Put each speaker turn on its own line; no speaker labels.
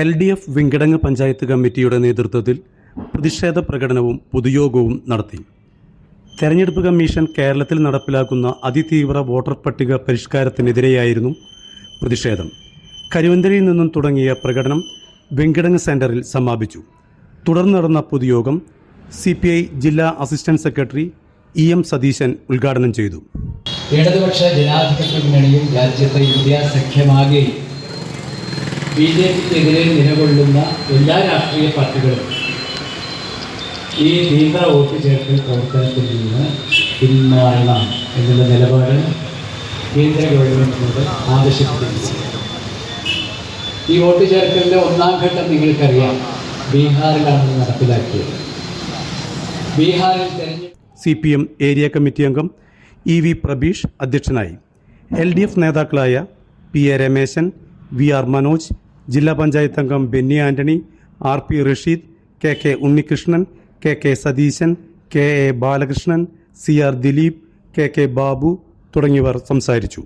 L D F Venkitangu panchayat കമ്മിറ്റിയുടെ നേതൃത്വത്തിൽ പ്രതിഷേധ പ്രകടനവും പൊതുയോഗവും നടത്തി. തെരഞ്ഞെടുപ്പ് കമ്മീഷൻ കേരളത്തിൽ നടപ്പിലാക്കുന്ന അതിതീവ്ര വോട്ടർ പട്ടിക പരിഷ്കാരത്തിനെതിരെയായിരുന്നു പ്രതിഷേധം. കരുവന്തരയിൽ നിന്നും തുടങ്ങിയ പ്രകടനം വെങ്കിടങ്ങ് സെന്ററിൽ സമാപിച്ചു. തുടർന്ന് നടന്ന പൊതുയോഗം സി പി ഐ ജില്ലാ assistant secretary E M Satheesan ഉദ്ഘാടനം ചെയ്തു.
ഇടതുപക്ഷ ജനാധിപത്യ മുന്നണിയും രാജ്യത്തെ ഇന്ത്യ സഖ്യമാകെയും ബി ജെ പിക്കെതിരെ നിലകൊള്ളുന്ന എല്ലാ രാഷ്ട്രീയ പാർട്ടികളും ഈ തീവ്ര വോട്ട് ചേർക്കൽ പ്രവർത്തനത്തിൽ നിന്ന് പിന്മാറണം എന്നുള്ള നിലപാട് കേന്ദ്ര ഗവൺമെന്റിനോട് ആവശ്യപ്പെട്ടിരിക്കുന്നു ഈ വോട്ട് ചേർക്കലിന്റെ ഒന്നാം ഘട്ടം നിങ്ങൾക്കറിയാം. ബീഹാറിലാണ് നടപ്പിലാക്കിയത്. ബീഹാറിൽ
C P M area committee അംഗം ഇ വി പ്രബീഷ് അധ്യക്ഷനായി. എൽ ഡി എഫ് നേതാക്കളായ P A Rameshan V R Manoj ജില്ലാ പഞ്ചായത്ത് അംഗം Benny Antony R P Rasheed K K Unnikrishnan K K Satheesan K A Balakrishnan C R Dileep K K Babu തുടങ്ങിയവർ സംസാരിച്ചു.